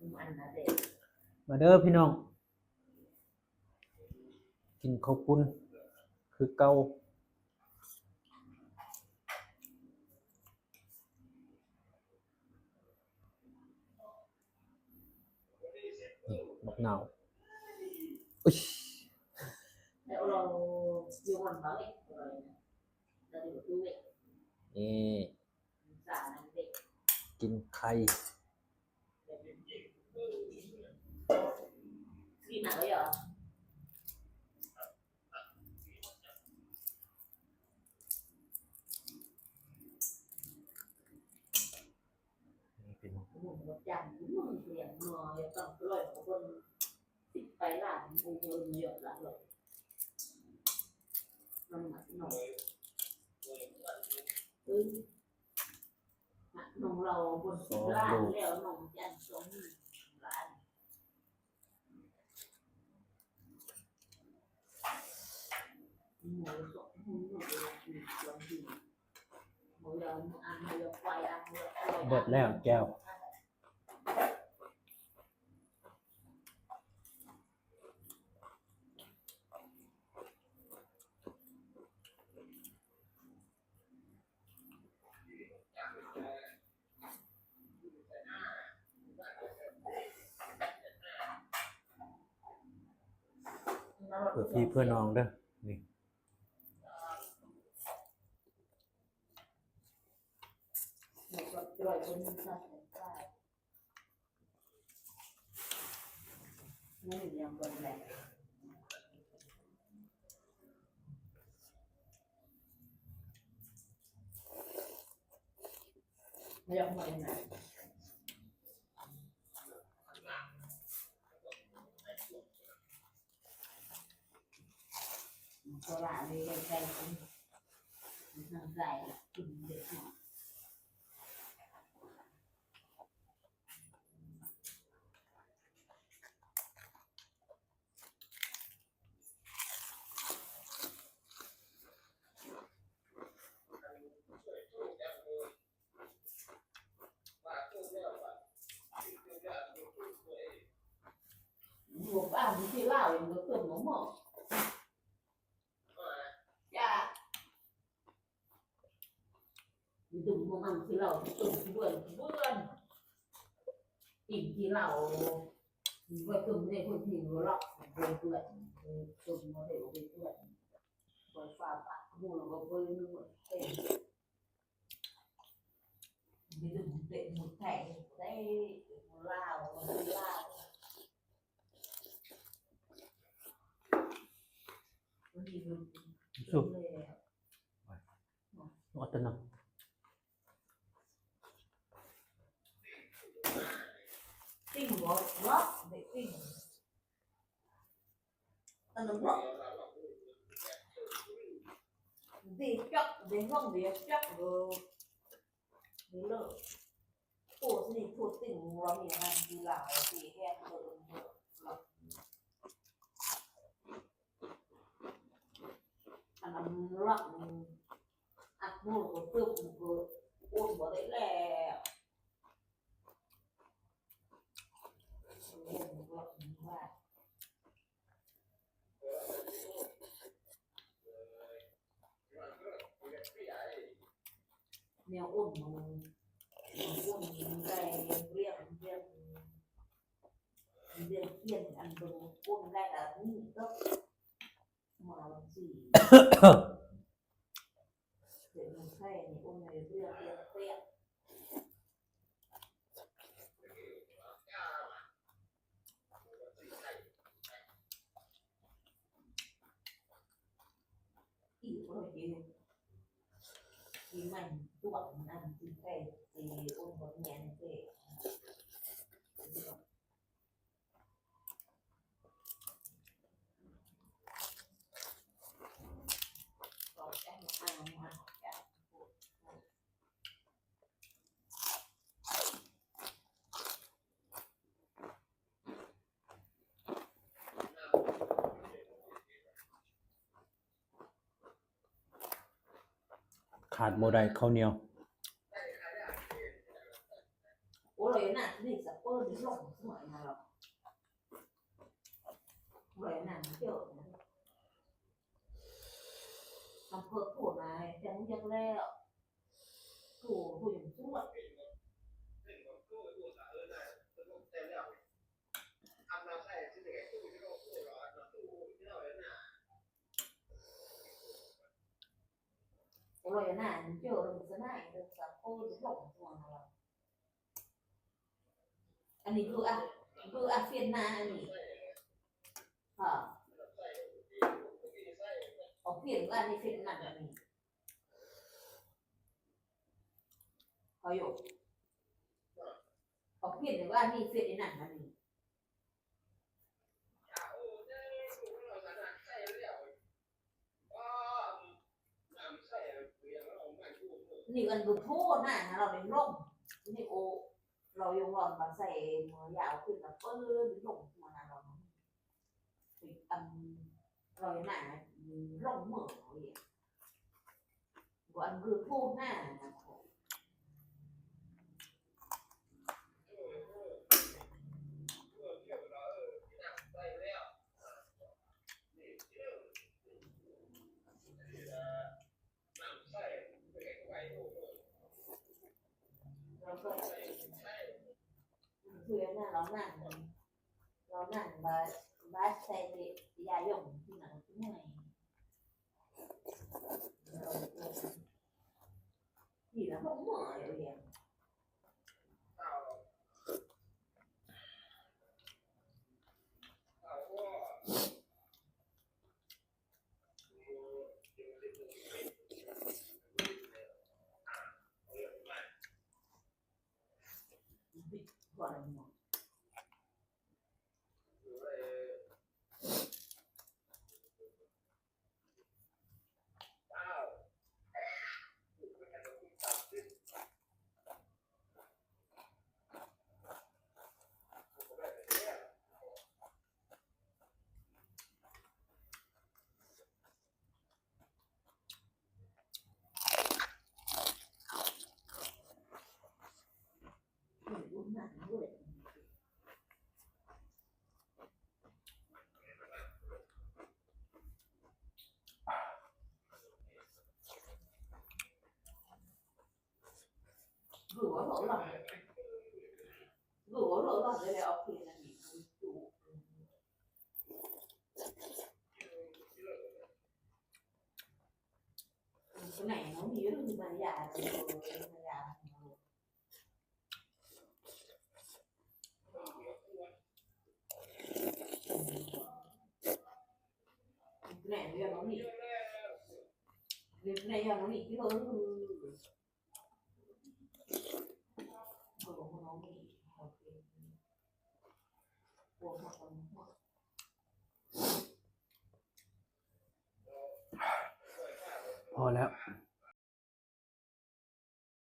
อันนั้นเด็กมาเด้อพี่น้อง กินข้าวปุ้นคือเก่านี่บักนาวอุ๊ยแล้วเราอยู่วันบ้างเองเราอยู่ดูเด็กนี่สารนั้นเด็กกินไข่กินหนักเลยเหรอนี่พี่น้องหนุ่มรถจันทร์มึงเสียงงอยต้องลอยของคนติดไปหลานกูเงินเย อะละเลยมันหมักหน่อยเออน้องเราบนสิบล้านแล้วน้องจันทร์สองล้านหมูสองหมูหมูหมูสองหมูหมู เบิดแล้วแก้ว เพื่อพี่เพื่อน้องเด้อนี่ นี่ยังเป็นแหละยังไม่ไหนตัวหลานเลยใจคุณทางใจกินเด็ก làm cái gì bảo thì nó tưởng nó mở. Dạ. Đừng mong ăn thì lẩu tưởng buồn buồn tìm thì lẩu vừa tưởng này thôi thì nó lọc vừa tuổi tưởng nó đều về tuổi vừa pha bạn mua nó có vơi nó vẫn tệ đừng tệ một thẻ đây. สุดเ Look at the ติ่งบอกล็อเด็กติ่งตนบล็อกเด็กจักเด็กห้องเด็กจับเออเด็กเลิกโอ้สนิทพูดติ่งเราเนี่ยนดีหลายที ăn nó lót ăn mua của tôi cũng vừa ôn vào đấy là แนวอ้นมันอ้ นใจเรียกเรียกเรียกเทียนอันดูอ้นได้ละนี่ก็มาสี่เดี๋ยวมันใช่นี่อ้นเลยเรียกเรียกเรียก อีกคนยืนยืนมันตัวนั่นจริงแค่ตีอ้วนคนแง่เจ๊ก็แจ้งทางมาจาก ขาดโมได้ข้าวเหนียวอยำเภอผู้นายจังยังแล้วผู้ผู้ยัง rồi nè chờ đừng có này đừng có cô đừng lộn sủi nào lọc anh ấy cứ ăn cứ ăn phiên na anh ấy ờ có phiền của anh ấy phiền nặng anh ấy có hiểu có phiền của anh ấy phiền nặng anh ấy นี่กันดูโทษนะเราเป็นลมนี่โอเรายงหลอนบางใส่มือยาวขึ้นแล้วก็ลื่นลงมานะเราติดอันเราหนาลงเหมือเลยว่าอันคือโทษหน้านะ เราก็คือน่ะเรานั่งเรานั่งบาสบาสใส่ยาหยง lỗ lỏng lỗ. Lỗ lỏng đây là ok là gì? Cái này nó nghĩa là mà già thì mà cái này nó nghỉ. Cái này giờ nó nghỉ cái hơn